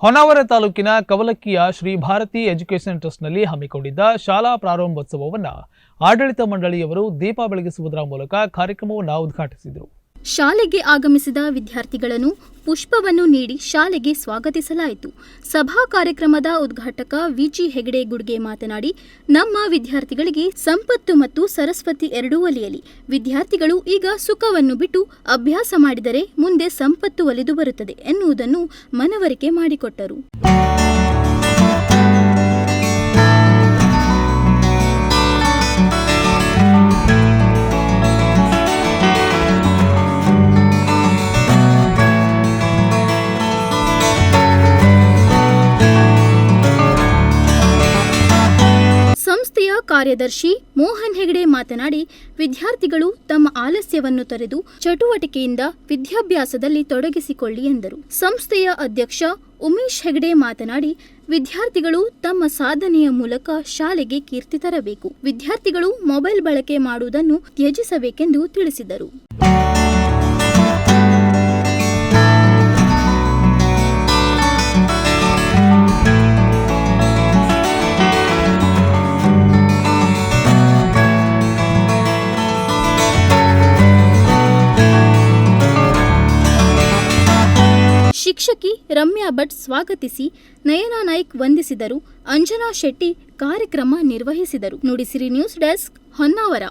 ಹೊನ್ನಾವರ ತಾಲೂಕಿನ ಕವಲಕ್ಕಿಯ ಶ್ರೀ ಭಾರತಿ ಎಜುಕೇಷನ್ ಟ್ರಸ್ಟ್ನಲ್ಲಿ ಹಮ್ಮಿಕೊಂಡಿದ್ದ ಶಾಲಾ ಪ್ರಾರಂಭೋತ್ಸವವನ್ನು ಆಡಳಿತ ಮಂಡಳಿಯವರು ದೀಪ ಬೆಳಗಿಸುವುದರ ಮೂಲಕ ಕಾರ್ಯಕ್ರಮವನ್ನು ಉದ್ಘಾಟಿಸಿದರು. ಶಾಲೆಗೆ ಆಗಮಿಸಿದ ವಿದ್ಯಾರ್ಥಿಗಳನ್ನು ಪುಷ್ಪವನ್ನು ನೀಡಿ ಶಾಲೆಗೆ ಸ್ವಾಗತಿಸಲಾಯಿತು. ಸಭಾ ಕಾರ್ಯಕ್ರಮದ ಉದ್ಘಾಟಕ ವಿಜಿ ಹೆಗಡೆ ಗುಡ್ಗೆ ಮಾತನಾಡಿ, ನಮ್ಮ ವಿದ್ಯಾರ್ಥಿಗಳಿಗೆ ಸಂಪತ್ತು ಮತ್ತು ಸರಸ್ವತಿ ಎರಡೂ ಒಲಿಯಲಿ ವಿದ್ಯಾರ್ಥಿಗಳು ಈಗ ಸುಖವನ್ನು ಬಿಟ್ಟು ಅಭ್ಯಾಸ ಮಾಡಿದರೆ ಮುಂದೆ ಸಂಪತ್ತು ಒಲಿದು ಬರುತ್ತದೆ ಎನ್ನುವುದನ್ನು ಮನವರಿಕೆ ಮಾಡಿಕೊಟ್ಟರು. ಸಂಸ್ಥೆಯ ಕಾರ್ಯದರ್ಶಿ ಮೋಹನ್ ಹೆಗಡೆ ಮಾತನಾಡಿ, ವಿದ್ಯಾರ್ಥಿಗಳು ತಮ್ಮ ಆಲಸ್ಯವನ್ನು ತೊರೆದು ಚಟುವಟಿಕೆಯಿಂದ ವಿದ್ಯಾಭ್ಯಾಸದಲ್ಲಿ ತೊಡಗಿಸಿಕೊಳ್ಳಿ ಎಂದರು. ಸಂಸ್ಥೆಯ ಅಧ್ಯಕ್ಷ ಉಮೇಶ್ ಹೆಗಡೆ ಮಾತನಾಡಿ, ವಿದ್ಯಾರ್ಥಿಗಳು ತಮ್ಮ ಸಾಧನೆಯ ಮೂಲಕ ಶಾಲೆಗೆ ಕೀರ್ತಿ ತರಬೇಕು. ವಿದ್ಯಾರ್ಥಿಗಳು ಮೊಬೈಲ್ ಬಳಕೆ ಮಾಡುವುದನ್ನು ತ್ಯಜಿಸಬೇಕೆಂದು ತಿಳಿಸಿದರು. ಶಿಕ್ಷಕಿ ರಮ್ಯಾ ಭಟ್ ಸ್ವಾಗತಿಸಿ ನಯನಾ ನಾಯ್ಕ್ ವಂದಿಸಿದರು. ಅಂಜನಾ ಶೆಟ್ಟಿ ಕಾರ್ಯಕ್ರಮ ನಿರ್ವಹಿಸಿದರು. Nudisiri news desk Honnavar.